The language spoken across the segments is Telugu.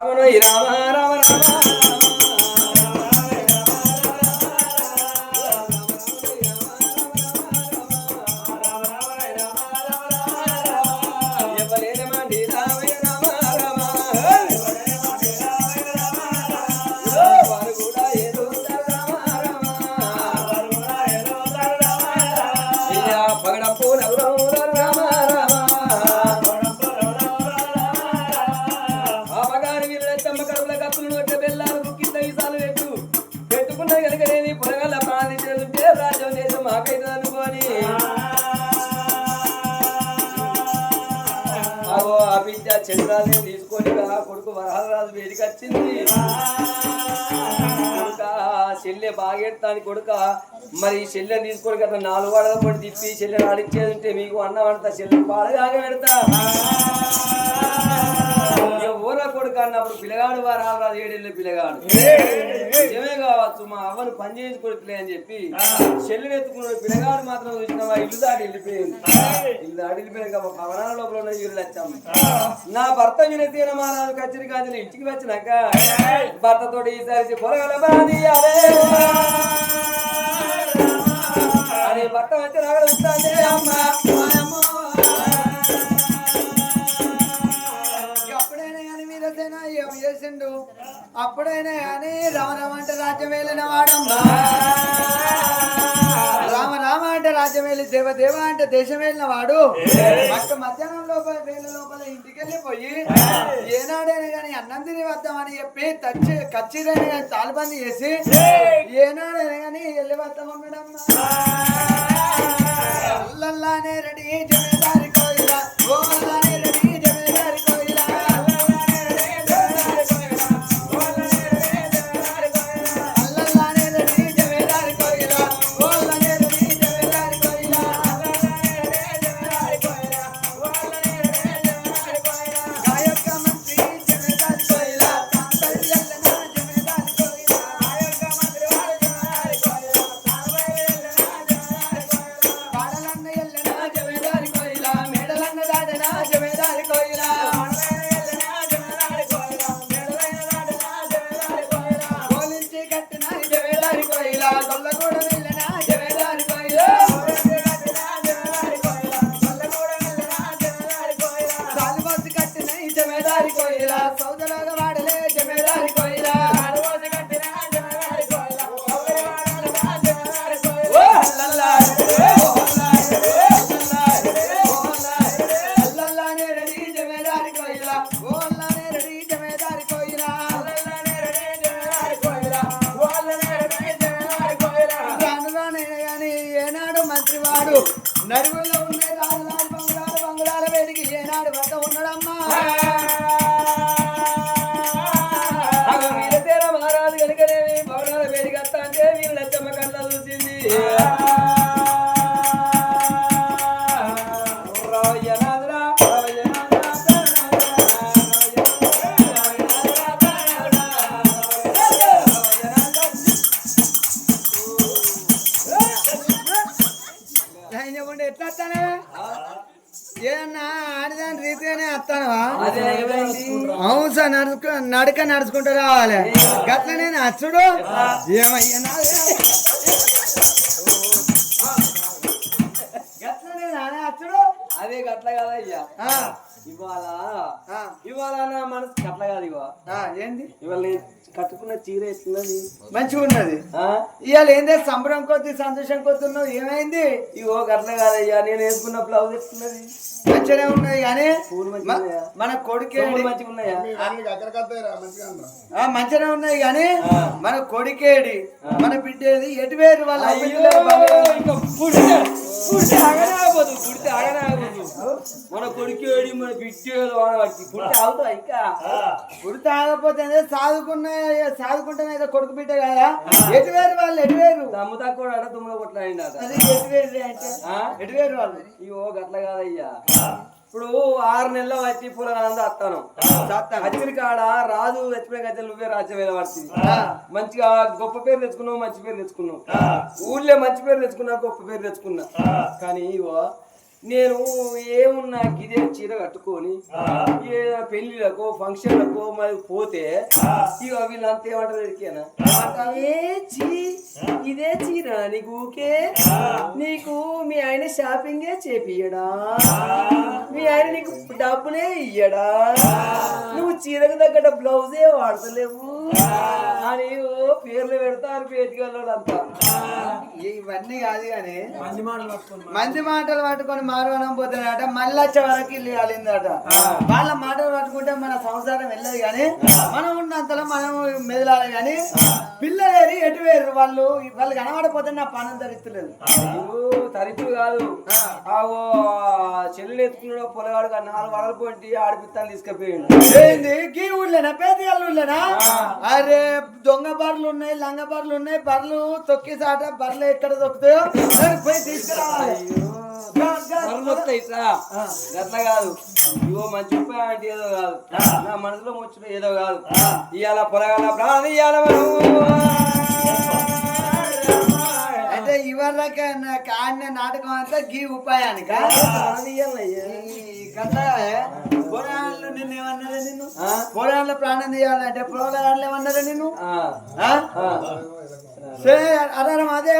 రామ రామ రామ. ఆ బిడ్డ చంద్రాన్ని తీసుకొని ఆ కొడుకు వరహరాజు వేడికి వచ్చింది. కొడుక చెల్లె బాగెడతాని కొడుక. మరి చెల్లెని తీసుకొని కదా నాలుగు వాడల పడి తిప్పి చెల్లెని ఆడిచ్చేది ఉంటే మీకు అన్నం అంతా చెల్లె బాగా పెడతా. ఊర కొడుకు అన్నప్పుడు పిల్లగాడు వారాలు ఏడేళ్ళ పిల్లగాడు. నిజమే కావచ్చు మా అవ్వను పని చేయించుకోవట్లే అని చెప్పి చెల్లిని ఎత్తుకున్నాడు పిల్లగాడు మాత్రం చూసిన ఇల్లు దాటి వెళ్ళిపోయింది ఇల్లు దాటి వెళ్ళిపోయాక మా భవనాల లోపల ఉన్న ఇల్లు వచ్చాము నా భర్త వినతీన మహారాజు కచ్చిరి కాజులు ఇంటికి వచ్చినాక భర్తతోటి ఈసారి పొరగల బాధి అనే భర్త వచ్చి రాగలుగుతాంది అమ్మా అప్పుడైనా కానీ రామ రామ అంటే రాజ్యం వెళ్ళిన వాడమ్మా. రామ రామ అంటే రాజ్యం వెళ్ళి దేవ దేవ అంటే దేశం వెళ్ళిన వాడు. అక్క మధ్యాహ్నం లోపల వేల లోపల ఇంటికి వెళ్ళిపోయి ఏనాడైనా కానీ అన్నం తిని వద్దామని చెప్పి తచ్చి కచ్చిరైనా కానీ తాలిబంది చేసి ఏనాడైనా కానీ వెళ్ళి వద్దాం అల్లల్లానే రెడీ జమేదారి కోయిలా ఆడదాని రీతిగానే వస్తానవా? అవును సార్ నడుచుకు నడక నడుచుకుంటూ రావాలి. గట్ల నేను అచ్చుడు ఏమయ్యా అదే గట్ల కాదయ్యా ఆ, ఇవాళ ఆ, ఇవాళ నా మనసు గట్ల కాదు ఇవా ఆ, ఏంది? ఇవాళ నేను కట్టుకున్న చీర ఎట్లున్నది? మంచిగా ఉన్నది. ఆ? ఇవాళ ఏంది? సంబరం కొద్ది సంతోషం కొద్ది ఉన్నావు. ఏమైంది? ఇగో గట్ల కాదయ్యా నేను వేసుకున్న బ్లౌజ్ ఎట్లున్నది? మంచిగానే ఉన్నది కానీ? మన కొడుకే మంచిగా ఉన్నాయా ఆ, మంచిగానే ఉన్నాయి కానీ మన కొడుకేడి మన బిడ్డేది ఎటు వేరు వాళ్ళ అయ్యో ఇంకా పుడితే ఆగనాగపోదు మన కొడుకేడి మన బిడ్డేడు పుడితే ఆగుతా ఇంకా? పుడితే ఆగపోతే సాదుకున్న సాదుకుంటేనే ఏదో కొడుకు బిడ్డ కదా. ఎటు వేరు వాళ్ళు ఎటు వేరు? దమ్ము తక్కువ అడ తుమ్మల కొట్లాడింది అట అది ఎటు వేరు అంటే? ఆ? ఎటు వేరు వాళ్ళు? ఇగో గట్ల కాదయ్యా. ఇప్పుడు ఆరు నెలలు వచ్చి పూలనంద వస్తాను చేస్తాను. వచ్చిన కాడ రాజు వచ్చిన గజ్జలు నువ్వే రాజ్యం మీద పడుతుంది ఆ. మంచిగా గొప్ప పేరు తెచ్చుకున్నావు మంచి పేరు తెచ్చుకున్నావు. ఊళ్ళో మంచి పేరు తెచ్చుకున్నా గొప్ప పేరు తెచ్చుకున్నా. కానీ నేను ఏమున్నా ఇదే చీర కట్టుకొని ఏదైనా పెళ్ళిళ్ళకో ఫంక్షన్లకో మరి పోతే ఇక వీళ్ళంతా ఏమంటారు ఎరికేనా ఏ చీ ఇదే చీర నీకు ఊకే నీకు మీ ఆయన షాపింగే చేపియడా మీ ఆయన నీకు డబ్బులే ఇయ్యడా? నువ్వు చీరకు తగ్గట్టు బ్లౌజే వాడతలేవు? అని ఓ పేర్లు పెడతారు పేటికెళ్ళాడు అంతా ఇవన్నీ కాదు కానీ మంచి మాటలు పట్టుకొని మారవనం పోతున్నాడట మళ్ళీ వచ్చే వరకు ఇల్లు కాలిందట వాళ్ళ మాటలు పట్టుకుంటే మన సంసారం వెళ్ళదు కానీ మనం ఉన్నంతలో మనం మెదలాలి కానీ పిల్లలేరి ఎటు వేరు వాళ్ళు? వాళ్ళు కనబడిపోతే నా పని ధరిస్తలేదు తరిచు కాదు. ఆగో చెల్లెలు ఎత్తుకున్నాడు పొలగాడు కానీ నాలుగు వడలు పొట్టి ఆడిపిస్తాను తీసుకుపోయిండు. ఏంది? గీ ఊళ్ళేనా? పేదగాళ్ళ ఊళ్ళేనా? అరే దొంగ బర్రెలు ఉన్నాయి లంగ బర్రెలు ఉన్నాయి బర్రెలు తొక్కి సాట బర్రెలు ఎక్కడ తొక్కుతాయో? పోయి తీసుకురావాలి. గట్ల కాదు. ఇగో మంచి ఉపాయం అంటే ఏదో కాదు. నా మనసులో ముచ్చిన ఏదో కాదు. ఇవాళ పొలగాల ప్రాణం ఇవాళ అయితే ఇవాళ కాడిన నాటకం అంతా గీ ఉపాయానిక? పోరాళ్ళు నిన్ను ఏమన్నారా నిన్ను? పోరాళ్ళ ప్రాణం తీయాలంటే పోరాళ్ళు ఏమన్నారా నిన్ను? ఆ? సే అరరం అదే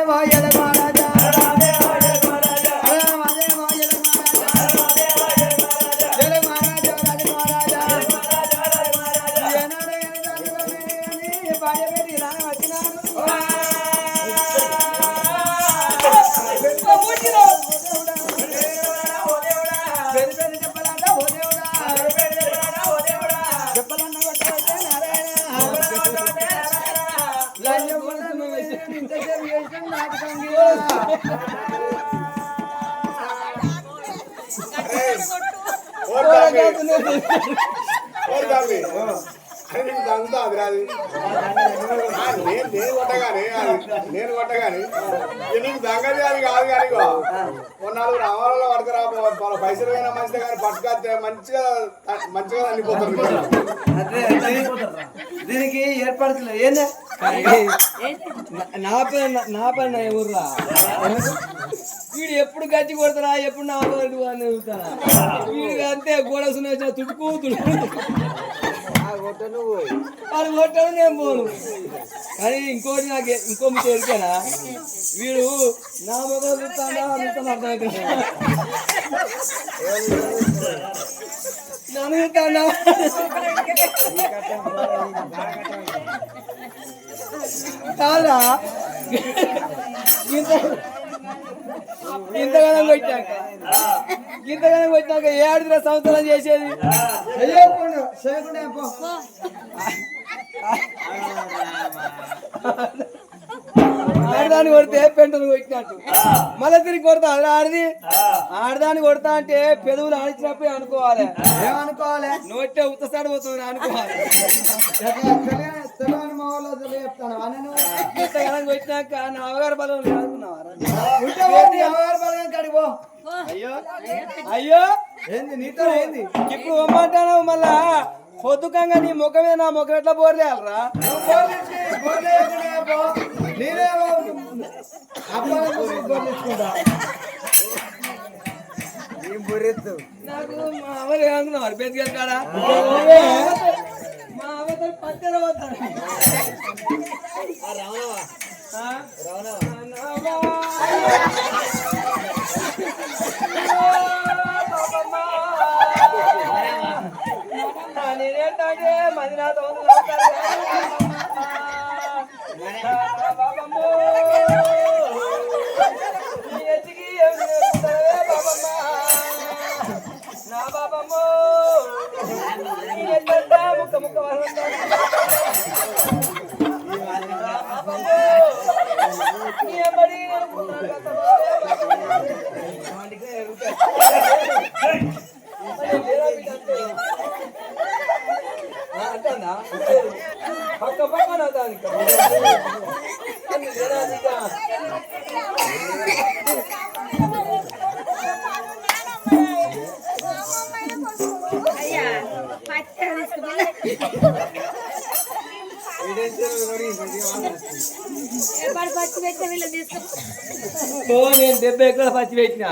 నేను కొట్టగానే అది నేను కొట్టగాని నీకు దంగది అది కాదు కానీ నాలుగు రావాలలో పడతారా వాళ్ళ పైసలు అయినా మంచిదే కానీ పట్టుకొస్తే మంచిగా మంచిగా అల్లిపోతారు. దీనికి ఏర్పడతలేదు ఏందే? నా పైన నా పైన ఎవర్రా వీడు ఎప్పుడు గచ్చి కొడతారా ఎప్పుడు నా పైన అని వీడు అంతే గోడ సున్నా తుడుకు తుడుకు. వాడు కొట్టను నేను పోను. కానీ ఇంకోటి నాకు ఇంకో మీకు ఎరికేనా వీడు నా మొదలు చూస్తాడా అర్థం అర్థమవుతుంది నన్ను చూస్తాడా? కాదా ఇంత ఇంతగానం కొట్టాక. ఇంతగానం కొట్టాక ఏ ఆడిన చేసేది? ஐயோ பொண்ணு செய்யக்கூடாது போ. ఆడదాన్ని కొడితే పెంటను కొట్టినట్టు. మళ్ళీ తిరిగి కొడతా అది ఆడిది? ఆడదాన్ని కొడతా అంటే పెదవులు ఆడిచినప్పుడే అనుకోవాలి. ఏమనుకోవాలి? నోటే ఉత్తసాడి పోతుంది అనుకోవాలి. కొట్టినాక నా అవగారు బలం అనుకున్నావారా ఉంటే పోటీ ఎవరు బలగం కాడికి పో? అయ్యో? అయ్యో? ఏంది నీతో ఏంది? ఇప్పుడు ఇమ్మంటాను మళ్ళా? పొద్దుకంగా నీ ముఖం మీద నా ముఖం ఎట్లా బోర్లేయాలరా నాకు మా అమ్మ అనుకున్నావు బెతికి కాడా మా అమ్మతో పచ్చర పోతాడు. ఆ? నేనేంటంటే మంది. నా. ఓ నేను డెబ్బై ఎకరాల పచ్చి పెట్టిన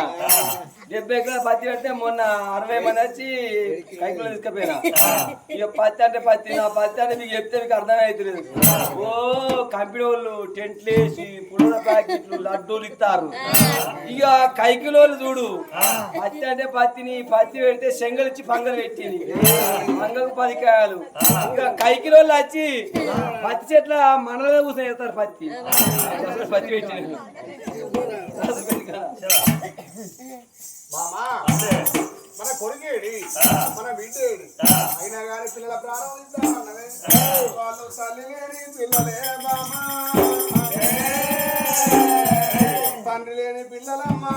డెబ్బై ఎకరాల పత్తి పెడితే మొన్న అరవై మంది వచ్చి కైకులు తీసుకుపోయినా. ఇక పత్తి అంటే పత్తి నా పత్తి అంటే మీకు చెప్తే మీకు అర్థమవుతలేదు ఓ కంపెనీ వాళ్ళు టెంట్లు వేసి పుల్ల ప్యాకెట్లు లడ్డూలు ఇస్తారు ఇక కైకిలో చూడు. పత్తి అంటే పత్తిని పత్తి పెడితే శంగలు ఇచ్చి పంగలు పెట్టింది. పంగలు పది కాయలు ఇక కైకిలో వచ్చి పత్తి చెట్ల మనలో కూర్చొని పత్తి. పత్తి పెట్టింది. మామా మన కొడుకేడి మన బిడ్డేడి. అయినా కానీ పిల్లల ప్రాణం ఇద్దామన్నదే వాళ్ళు తల్లి లేని పిల్లలే మామా. తండ్రి లేని పిల్లలమ్మా.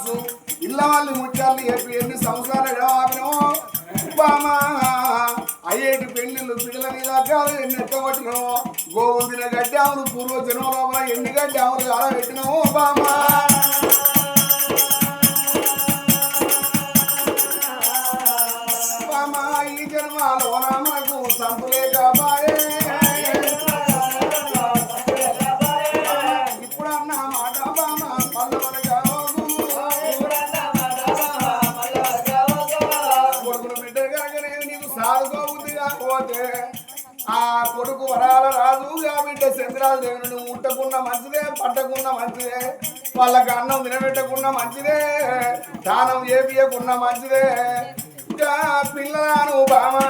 కావచ్చు. ఇళ్ళ వాళ్ళు ముచ్చాలు చెప్పి ఎన్ని సంవత్సరాలు ఎడవాపినామో బామా అయ్యేటి పెళ్ళిళ్ళు పిల్లల మీద కాదు ఎన్ని ఎత్తగొట్టినామో గోవుందిన గడ్డాములు పూర్వజనం లోపల ఎన్ని గడ్డాములు కాడ పెట్టినామో బామా బామా మంచిదే పట్టకున్న మంచిదే వాళ్ళకి అన్నం తినబెట్టకున్న మంచిదే దానం చేపియకున్న మంచిదే. ఇంకా పిల్లలను బామా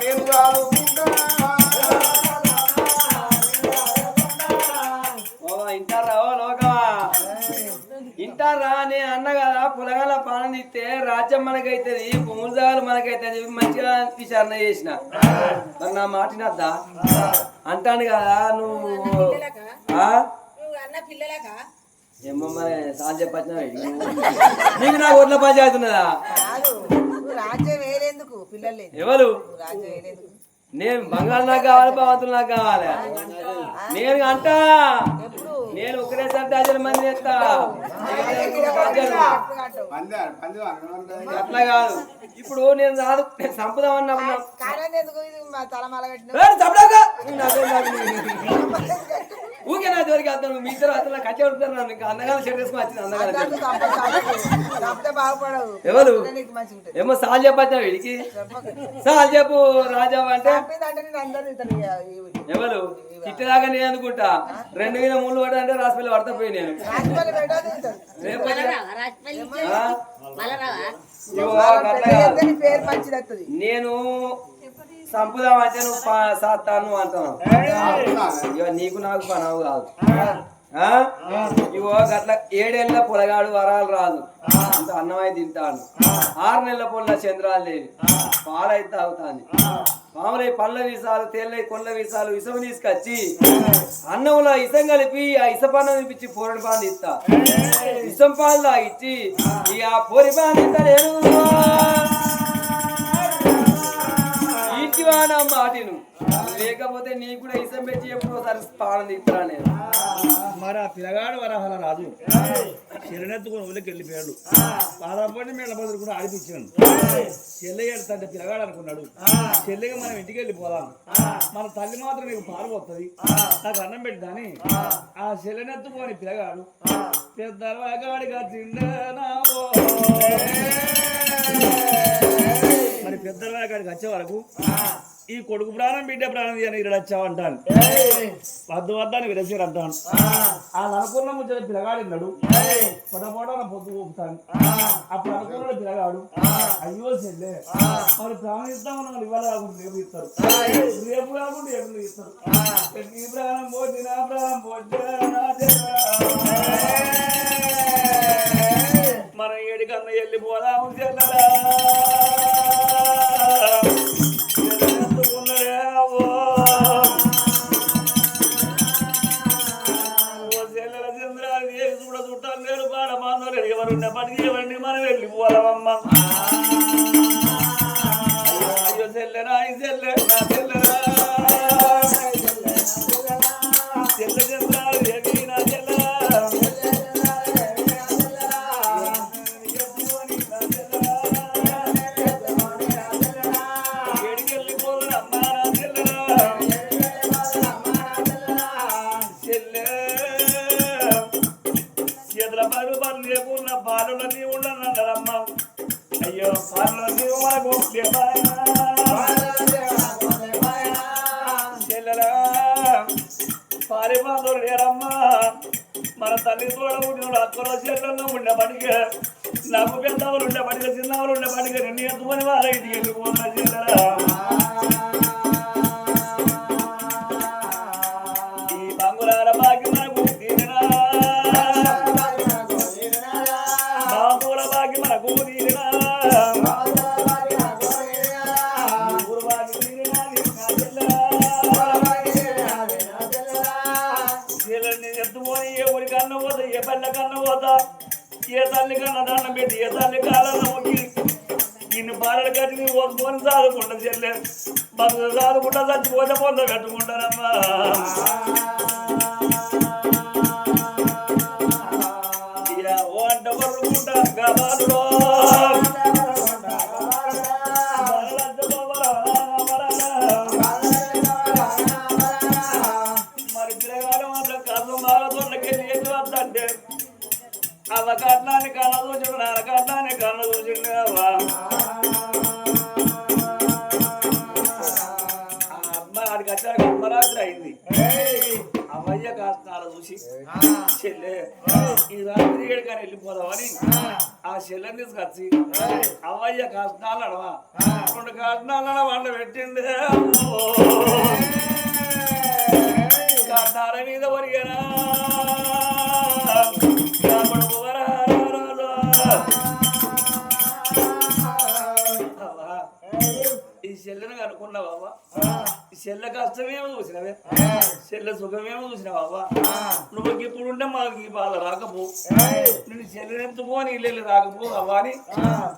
నేను కాదుకుంటా ఓ ఇంటారా నేను అన్న కదా పులగాల పాలన ఇస్తే రాజ్యం మనకైతుంది భూములు జాగాలు మనకైతే అని చెప్పి మంచిగా విచారణ చేసిన. నా మాట నద్దా అంటాను కదా నువ్వు అన్న పిల్లలకా? ఏమో మరి సార్ చెప్పచ్చిన నీకు రాజ్యం వేరేందుకు పిల్లలు. లేదు ఎవరు నేను బంగారు నాకు కావాలి భగవంతులు నాకు కావాలి. నేను అంటా. నేను ఒకరేసారి డజన్ మంది ఎత్తా అట్లా కాదు. ఇప్పుడు నేను రాదు సంపదాం అన్నప్పుడు. ఊకే నా జోలికి వెళ్తాను మీ ఇద్దరు అసలు కచ్చి పడుతున్నారు నన్ను. ఇంకా అందగానే షర్ట్ వేసుకుని వచ్చింది అందగానే ఎవరు? నీకు మంచిగా ఉంటుంది ఏమో సాల్ చెప్పచ్చా వీడికి. సాల్ చెప్పు రాజా అంటే. ఎవరు? తిట్టదాకా నేను అనుకుంటా. రెండు వేల మూడు పడ్డా అంటే రాసిపల్లి పడతా పోయి నేను. నేను సంపుదాం అంటే నువ్వు పా- సాత్తాను అంటున్నావు. నీకు నాకు పనావు కాదు? ఇగో గట్ల ఏడేళ్ళ పొలగాడు వరాలు రాదు. అంత అన్నమై తింటాను ఆరు నెలల పొల్ల చంద్రాలు లేవి. పాలైతే తాగుతాను మామూలు పళ్ళ వీసాలు తేళ్ళ కొండ వీసాలు ఇసుమ తీసుకొచ్చి అన్నంలో ఇసం కలిపి ఆ ఇసపానం తినిపించి పోరడి పాలు ఇస్తా. ఇసం పాలు తాగిచ్చి ఇక ఆ పోరి పాలు నా మాటిను లేకపోతే నీకు కూడా ఇసం పెట్టి ఎప్పుడు ఒకసారి పాలన తీస్తాను నేను. మరి ఆ పిల్లగాడు వరహాల రాజు. చెల్లెనెత్తుకుని ఊళ్ళకి వెళ్ళిపోయాడు. పాదపడి మేళ్ళ బదులు కూడా ఆడిపించాను. చెల్లె తండ్రి పిల్లగాడు అనుకున్నాడు. చెల్లెగా మనం ఇంటికి వెళ్ళిపోదాం. మన తల్లి మాత్రం నీకు పారిపోతుంది నాకు అన్నం పెట్టిదాని ఆ చెల్లెనెత్తుకొని పిల్లగాడు పెద్దవాగాడిగా తిండనావో మరి పెద్దవాగాడికి వచ్చే వరకు ఈ కొడుకు ప్రాణం బిడ్డ ప్రాణం అని ఇక్కడ వచ్చావంటాను వద్దు వద్దని విరసిరు అంటాను. వాళ్ళు అనుకున్న ముచ్చట పిల్లగాడిన్నాడు పొడపోట పొద్దు ఊపుతాను అప్పుడు అనుకున్న పిల్లగాడు అయ్యో చెల్లే వాళ్ళు ప్రాణం ఇస్తాం వాళ్ళు ఇవాళ కాకుండా రేపు ఇస్తారు. రేపు కాకుండా రేపు ఇస్తారు. ఈ ప్రాణం పోటీ నా ప్రాణం పోటీ మనం ఏడికన్నా వెళ్ళిపోదాము చెల్లరా విన్న పని చేయవండి మనం వెళ్ళిపోవాలమ్మా? నాకు పెద్దవాళ్ళు ఉండే పడిగా చిన్నవాళ్ళు ఉండే పడిగా రెండు ఎత్తుకొని వాళ్ళ ఇంటికి వెళ్ళిపోతున్నా పనులు రాదుకుండా చచ్చిపోతే పొంద కట్టుకుంటారమ్మా. కట్నాలు అడవా రెండు కట్నాలు వంట పెట్టిండే? కట్నాల మీద వరిగరా ఈ చెల్లెను కనుక్కున్నా బాబా ఈ చెల్లె కష్టమేమో చూసినవే. చెల్లె సుఖమేమో చూసినా బాబా బిడ్డ మాకు బాధ రాకపో నేను చెల్లెంతుకో నీ ఇల్లు రాకపో అవ్వని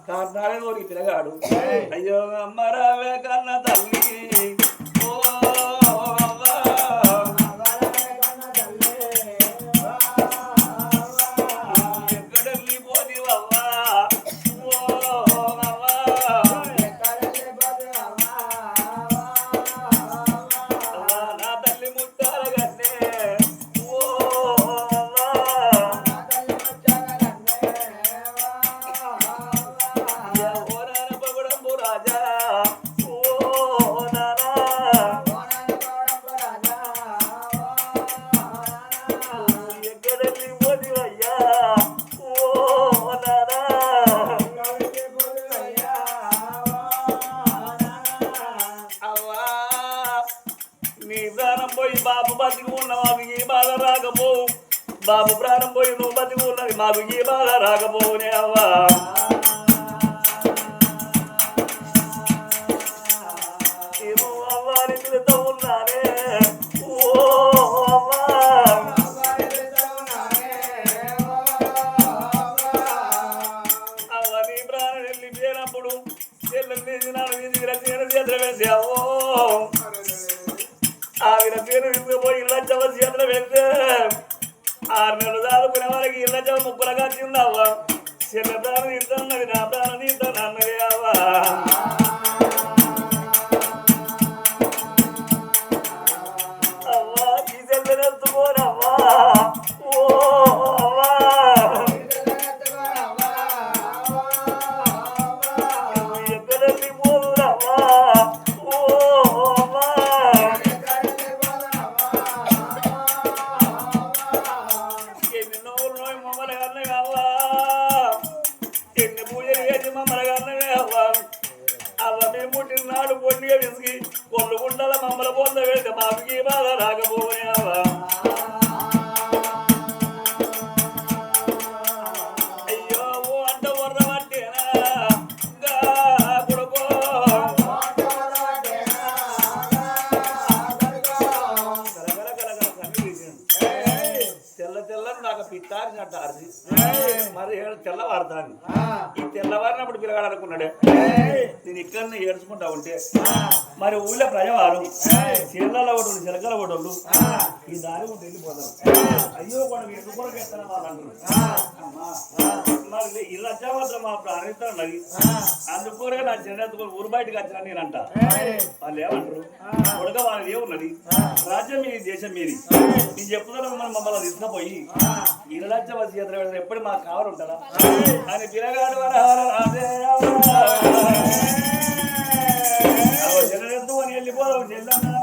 కారణాలే తిరగాడు అయ్యో అమ్మ రావే కన్న తల్లి. అరిసి మరి ఏడు తెల్లవారుతాను ఈ తెల్లవారినప్పుడు పిల్లగాడు అనుకున్నాడే నేను ఇక్కడనే ఏడ్చుకుంటా ఉంటే మరి ఊళ్ళో ప్రజవారు చీరల ఒకటి చిలకల ఒకటి ఈ దారి ఉంటే వెళ్ళిపోతారు. అయ్యో కూడా ఎందుకు కూడా ఎత్తన వాళ్ళు అంటారు మరి ఇలా వచ్చామాత్రం మా ప్రాణిస్తాను ఉన్నది అందుకోరగా నా చిన్న ఊరు బయటకు వచ్చినా నేనంట. వాళ్ళు ఏమంటారు? కొడుక వాళ్ళది ఏమున్నది? రాజ్యం మీది దేశం మీది. నేను చెప్పుతున్నా మనం మమ్మల్ని తీసుకుపోయి ఇరలచ్చ వచ్చి పెడతారు ఎప్పుడు మాకు కావాలి ఉంటారా అని పిల్లగాడు జనరెత్తు అని వెళ్ళిపోదాం చెల్లమ్మ